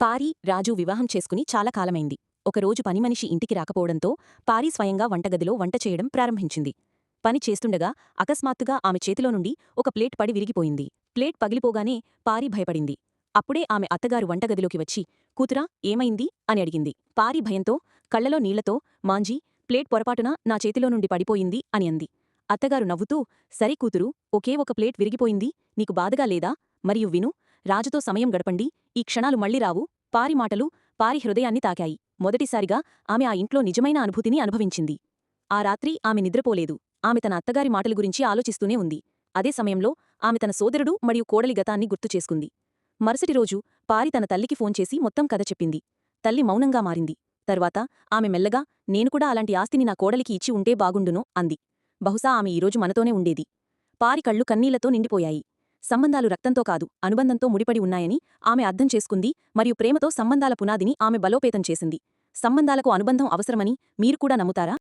పారి రాజు వివాహం చేసుకుని చాలా కాలమైంది. ఒకరోజు పనిమనిషి ఇంటికి రాకపోవడంతో పారి స్వయంగా వంటగదిలో వంట చేయడం ప్రారంభించింది. పని చేస్తుండగా అకస్మాత్తుగా ఆమె చేతిలో నుండి ఒక ప్లేట్ పడి విరిగిపోయింది. ప్లేట్ పగిలిపోగానే పారి భయపడింది. అప్పుడే ఆమె అత్తగారు వంటగదిలోకి వచ్చి కూతురా ఏమైంది? అని అడిగింది. పారి భయంతో కళ్ళలో నీళ్ళతో మాంజీ ప్లేట్ పొరపాటున నా చేతిలో నుండి పడిపోయింది అని అంది. అత్తగారు నవ్వుతూ సరే కూతురు ఒకే ఒక ప్లేట్ విరిగిపోయింది నీకు బాధగా లేదా? మరియు విను రాజుతో సమయం గడపండి ఈ క్షణాలు మళ్ళీ రావు. పారి మాటలు పారి హృదయాన్ని తాకాయి. మొదటిసారిగా ఆమె ఆ ఇంట్లో నిజమైన అనుభూతిని అనుభవించింది. ఆ రాత్రి ఆమె నిద్రపోలేదు. ఆమె తన అత్తగారి మాటల గురించి ఆలోచిస్తూనే ఉంది. అదే సమయంలో ఆమె తన సోదరుడు మరియు కోడలి గతాన్ని గుర్తుచేసుకుంది మరుసటి రోజు పారి తన తల్లికి ఫోన్ చేసి మొత్తం కథ చెప్పింది. తల్లి మౌనంగా మారింది. తర్వాత ఆమె మెల్లగా నేను కూడా అలాంటి ఆస్తిని నా కోడలికి ఇచ్చి ఉంటే బాగుండును అంది. బహుశా ఆమె ఈరోజు మనతోనే ఉండేది. పారి కళ్ళు కన్నీళ్ళతో నిండిపోయాయి. సంబంధాలు రక్తంతో కాదు అనుబంధంతో ముడిపడి ఉన్నాయని ఆమె అర్థం చేసుకుంది మరియు ప్రేమతో సంబంధాల పునాదిని ఆమె బలోపేతం చేసింది. సంబంధాలకు అనుబంధం అవసరమని మీరు కూడా నమ్ముతారా?